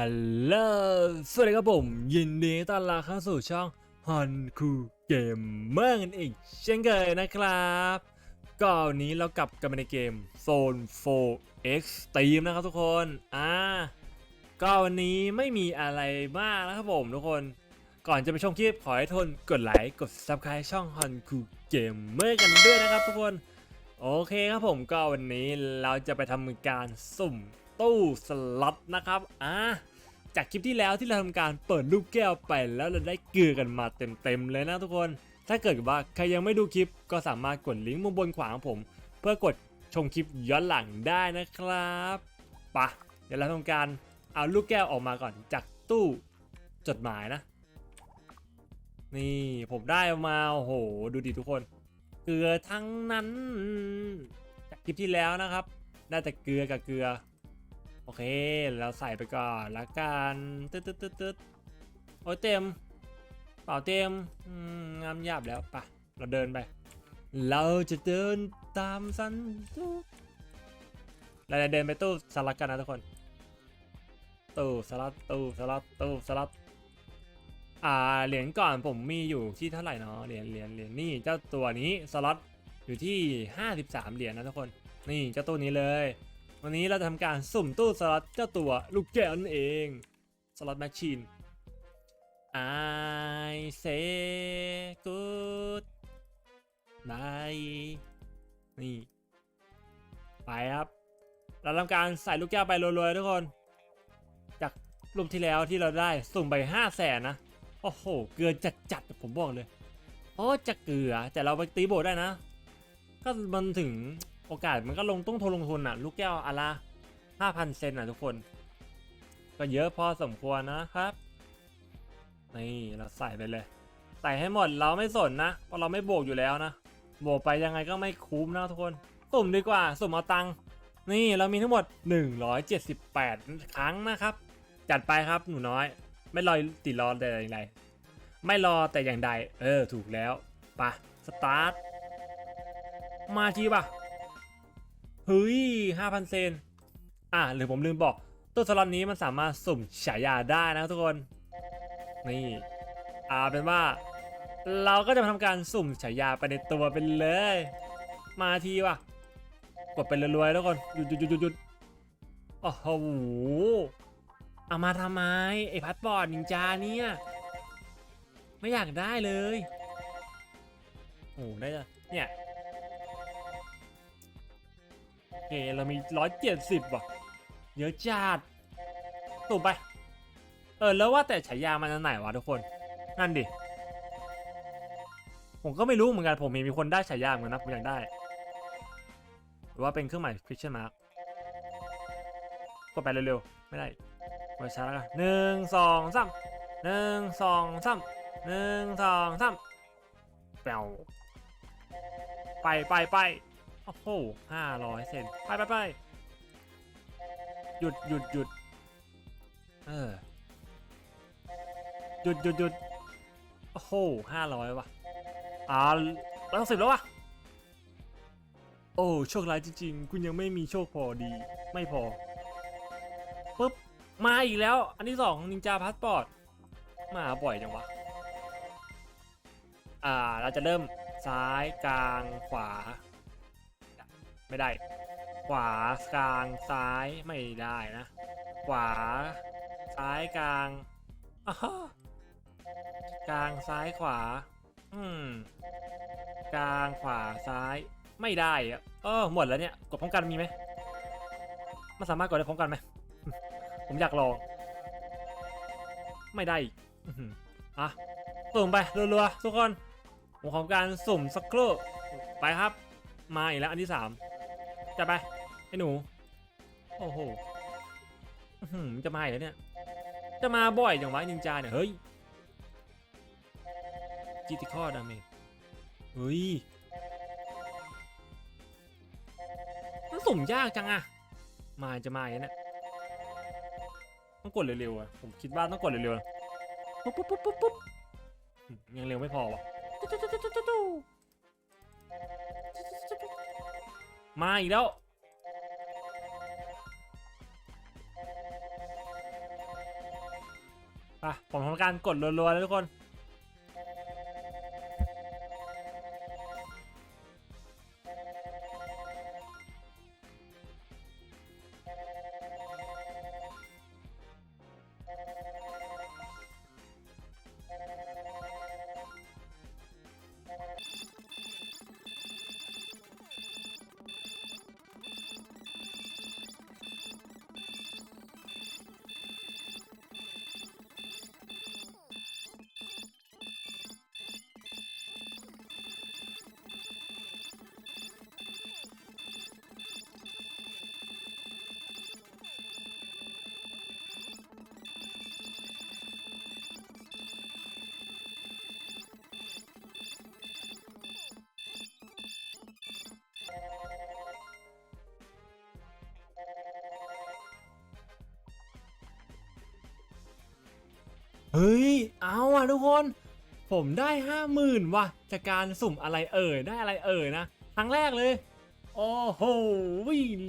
ฮัลโหลสวัสดีครับผม ยินดีต้อนรับเข้าสู่ช่องฮันคูเกมเมอร์กันอีกเช่นเคยนะครับก็วันนี้เรากลับกันมาในเกม Zone 4 Extreme นะครับทุกคนอ่าก็วันนี้ไม่มีอะไรมากนะครับผมทุกคน ก่อนจะไปชมคลิปขอให้ทุนกดไลค์กด Subscribe ช่องฮันคูเกมเมอร์กันด้วยนะครับทุกคน โอเคครับผมก็วันนี้เราจะไปทำการสุ่ม ตู้สล็อตนะครับอ่าจากคลิปที่แล้วที่เราทำการเปิดลูกแก้วไปแล้วเราได้เกลือกันมาเต็มๆเลยนะทุกคน ถ้าเกิดว่าใครยังไม่ดูคลิปก็สามารถกดลิงก์มุมบนขวาของผม เพื่อกดชมคลิปย้อนหลังได้นะครับปะเดี๋ยวเราทำการเอาลูกแก้วออกมาก่อนจากตู้จดหมายนะ นี่ผมได้มาโอ้โหดูดิทุกคน เกลือทั้งนั้น จากคลิปที่แล้วนะครับ ได้แต่เกลือกับเกลือ โอเค เราใส่ไปก่อนละกันตึ๊ดตึ๊ดตึ๊ดตึ๊ดโอ้ยเต็มเปล่าเต็มงามหยาบแล้วปะเราเดินไป เราจะเดินตามสันตุเราจะเดินไปตู้สลัดกันนะทุกคน ตู้สลัดตู้สลัดตู้สลัดอ่าเหรียญก่อนผมมีอยู่ที่เท่าไหร่เนาะเหรียญเหรียญเหรียญนี่เจ้าตัวนี้สล็อตอยู่ที่ 53 เหรียญนะทุกคน นี่เจ้าตัวนี้เลย วันนี้เราจะทำการสุ่มตู้สล็อตเจ้าตัวลูกแก้วนั่นเอง สล็อตแมชชีน I say good bye นี่ ไปครับ เราทำการใส่ลูกแก้วไปรวยๆทุกคน จากรูปที่แล้วที่เราได้สุ่มไป5 0 0แสนนะ โอ้โห เกลือจัดจัดๆผมบอกเลย โอ้จะเกลือแต่เราไปตีโบได้นะ ก็มันถึง โอกาสมันก็ลงต้องทุนลงทุนอะลูกแก้วอะละ5,000เซนอะทุกคน ก็เยอะพอสมควรนะครับ นี่เราใส่ไปเลย ใส่ให้หมดเราไม่สนนะ เพราะเราไม่โบกอยู่แล้วนะโบกไปยังไงก็ไม่คุ้มนะทุกคน สุ่มดีกว่า สุ่มเอาตังค์นี่เรามีทั้งหมด 178 ครั้งนะครับ จัดไปครับหนูน้อย ไม่รอติดรอแต่อย่างใดไม่รอแต่อย่างใด เออ ถูกแล้วปะสตาร์ท มาทีป่ะ เฮ้ยห้าพันเซน อะหรือผมลืมบอก ตัวสล็อตนี้มันสามารถสุ่มฉายาได้นะทุกคน นี่อ่าเป็นว่า เราก็จะมาทำการสุ่มฉายาไปในตัวไปเลย มาทีว่ะ กดไปรวยๆแล้วก่อนหยุดหยุดหยุดหยุดหยุดโอ้โหเอามาทำไมไอ้พัดบอร์ดนินจาเนี่ย ไม่อยากได้เลยโอ้โหได้จะเนี่ย เรามีร้อยเจ็ดสิบว่ะ เยอะจัดตุ่มไป เออ แล้วว่าแต่ฉายามันอันไหนวะทุกคน นั่นดิ ผมก็ไม่รู้เหมือนกันผมเห็นมีคนได้ฉายาเหมือนกันะผมอยากได้ หรือว่าเป็นเครื่องหมาย question mark กดไปเร็วๆ ไม่ได้กดช้าแล้วกันหนึ่งสองสามหนึ่งสองสามหนึ่งสองสามแปวไปไปไป โอ้โหห้าร้อยเซนไปไปไปหยุดหยุดหยุดเออหยุดหยุดหยุดโอ้โหห้าร้อยว่ะอ่าร้อยหกสิบแล้วว่ะโอ้โชคร้ายจริงๆ คุณยังไม่มีโชคพอดี ไม่พอปุ๊บมาอีกแล้ว อันที่สองนินจาพาสปอร์ตมาบ่อยจังวะอ่าเราจะเริ่มซ้ายกลางขวา ไม่ได้ ขวากลางซ้ายไม่ได้นะ ขวา ซ้ายกลางกลางซ้ายขวา อืม กลางขวาซ้ายไม่ได้อะเออหมดแล้วเนี่ยกดพร้อมกันมีไหมมันสามารถกดได้พร้อมกันไหมผมอยากลอง ไม่ได้อีกอะสุ่มไปรัวๆทุกคนผมขอการสุ่มสักครู่ไปครับ มาอีกแล้วอันที่สาม จะไปไอ้หนู โอ้โหจะมาอีกแล้วเนี่ย จะมาบ่อยจังวะนินจาเนี่ย เฮ้ยจิติคอดาเมจเฮ้ยมันสุ่มยากจังอะมาจะมาอย่างนี้นะต้องกดเร็วๆอะผมคิดว่าต้องกดเร็วๆปุ๊บปุ๊บปุ๊บปุ๊บปุ๊บอืมยังเร็วไม่พอวะ มาอีกแล้ว ป่ะผมทำการกดรัวๆแล้วทุกคน เฮ้ย เอาอะทุกคน ผมได้ห้าหมื่นว่ะ จากการสุ่มอะไรเอ่ย ได้อะไรเอ่ยนะ ครั้งแรกเลย โอ้โหวิ่ง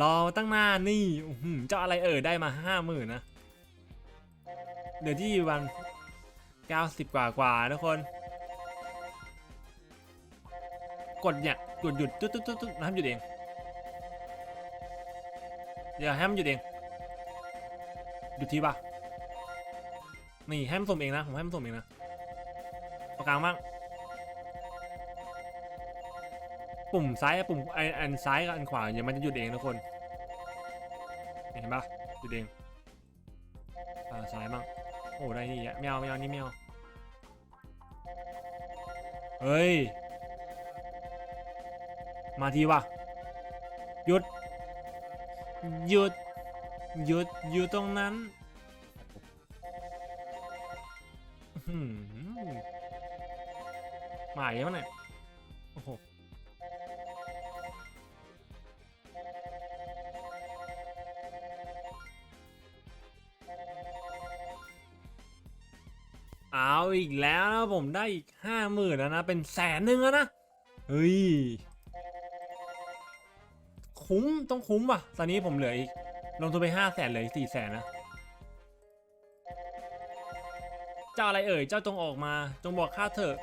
รอตั้งนานนี่เจ้าอะไรเอ่ย ได้มาห้าหมื่นนะ เดี๋ยวที่วันเก้าสิบกว่ากว่าทุกคน กดเนี่ยกดหยุดตุ๊ดตุ๊ดตุ๊ดตุ๊ดแล้วให้มันหยุดเองเดี๋ยวให้มันหยุดเองหยุดทีป่ะ นี่ให้มันสุ่มเองนะ ผมให้มันสุ่มเองนะเอากลางบ้าง ปุ่มซ้ายกับปุ่มไออันซ้ายกับอันขวาอย่ามันจะหยุดเองทุกคนเห็นปะหยุดเองอ่าซ้ายบ้าง โอ้ได้นี่อะไม่เอาไม่เอานี่ไม่เอาเฮ้ย มาทีว่ะหยุดหยุดหยุดอยู่ตรงนั้น หมายมันเนี่ยโอ้โหเอาอีกแล้วนะผมได้อีกห้าหมื่นแล้วนะ เป็นแสนหนึ่งแล้วนะ เฮ้ย คุ้มต้องคุ้มว่ะ ตอนนี้ผมเหลืออีก ลงทุนไปห้าแสนเหลืออีกสี่แสนนะ เจ้าอะไรเอ่ย เจ้าจงออกมา จงบอกข้าเถอะ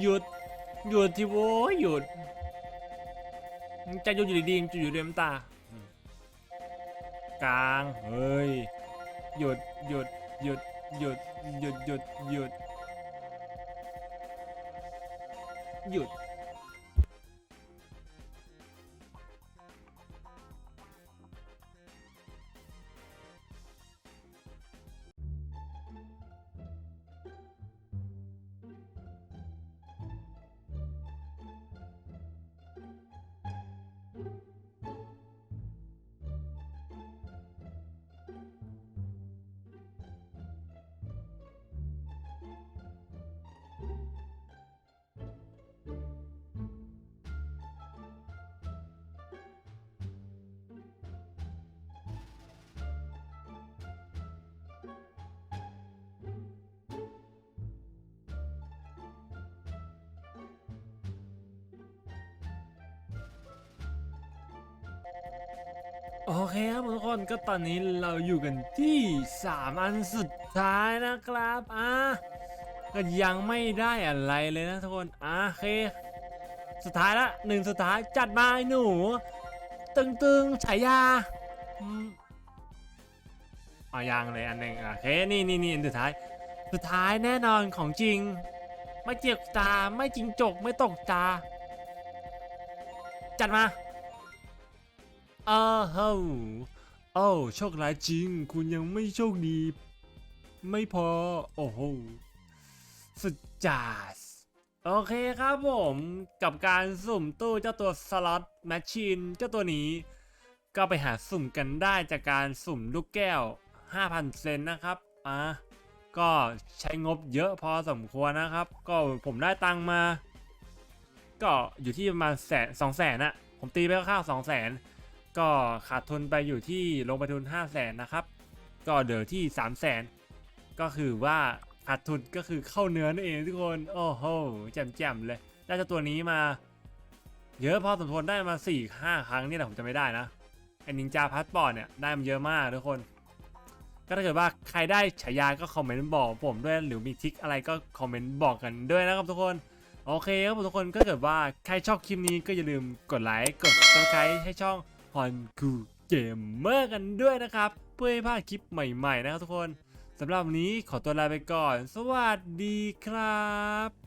หยุด หยุดที่โว้ยหยุด จะหยุดอยู่ดีๆจะอยู่เรียมตา กลาง เฮ้ย หยุด หยุด หยุด หยุด หยุด หยุด หยุด หยุด เคครับทุกคนก็ตอนนี้เราอยู่กันที่ 3 อันสุดท้ายนะครับอะก็ยังไม่ได้อะไรเลยนะทุกคนอะโอเค สุดท้ายละหนึ่งสุดท้ายจัดมาไอ้หนู ตึงตึงๆฉายาอืมเอายังเลยอันหนึ่งอะโอเคนี่นี่นี่อันสุดท้าย สุดท้ายแน่นอนของจริง ไม่เจียกตาไม่จริงจกไม่ตกตา จัดมา อ้าวเฮ้าโอ้าโชคร้ายจริง คุณยังไม่โชคดี ไม่พอ โอ้โห สุดจัดโอเคครับผมกับการสุ่มตู้เจ้าตัวสล็อตแมชชีนเจ้าตัวนี้ ก็ไปหาสุ่มกันได้จากการสุ่มลูกแก้ว 5,000 เซนนะครับอะก็ใช้งบเยอะพอสมควรนะครับ ก็ผมได้ตังมา ก็อยู่ที่ประมาณแสนสองแสนอะผมตีไปคร่าวๆสองแสน ก็ขาดทุนไปอยู่ที่ลงไปทุน 5 0 0แสนนะครับ ก็เดือที่ 3 0 0แสนก็คือว่าขาดทุนก็คือเข้าเนื้อนั่นเองทุกคน โอ้โหแจ่มแจ่มเลย ได้จากตัวนี้มา เยอะพอสมควรได้มา 4 5 ครั้งนี่แหละผมจะไม่ได้นะไอ้นินจาพาสปอร์ตเนี่ยได้มันเยอะมากทุกคน ก็ถ้าเกิดว่าใครได้ฉายาก็คอมเมนต์บอกผมด้วยหรือมีทิกอะไรก็คอมเมนต์บอกกันด้วยนะครับทุกคนโอเคครับทุกคนก็เกิดว่าใครชอบคลิปนี้ก็อย่าลืมกดไลค์กดซับสไครต์ให้ช่อง ฮอนคูเกมเมอร์กันด้วยนะครับ เพื่อให้พลาดคลิปใหม่ ๆ นะครับทุกคนสำหรับวันนี้ขอตัวลาไปก่อน สวัสดีครับ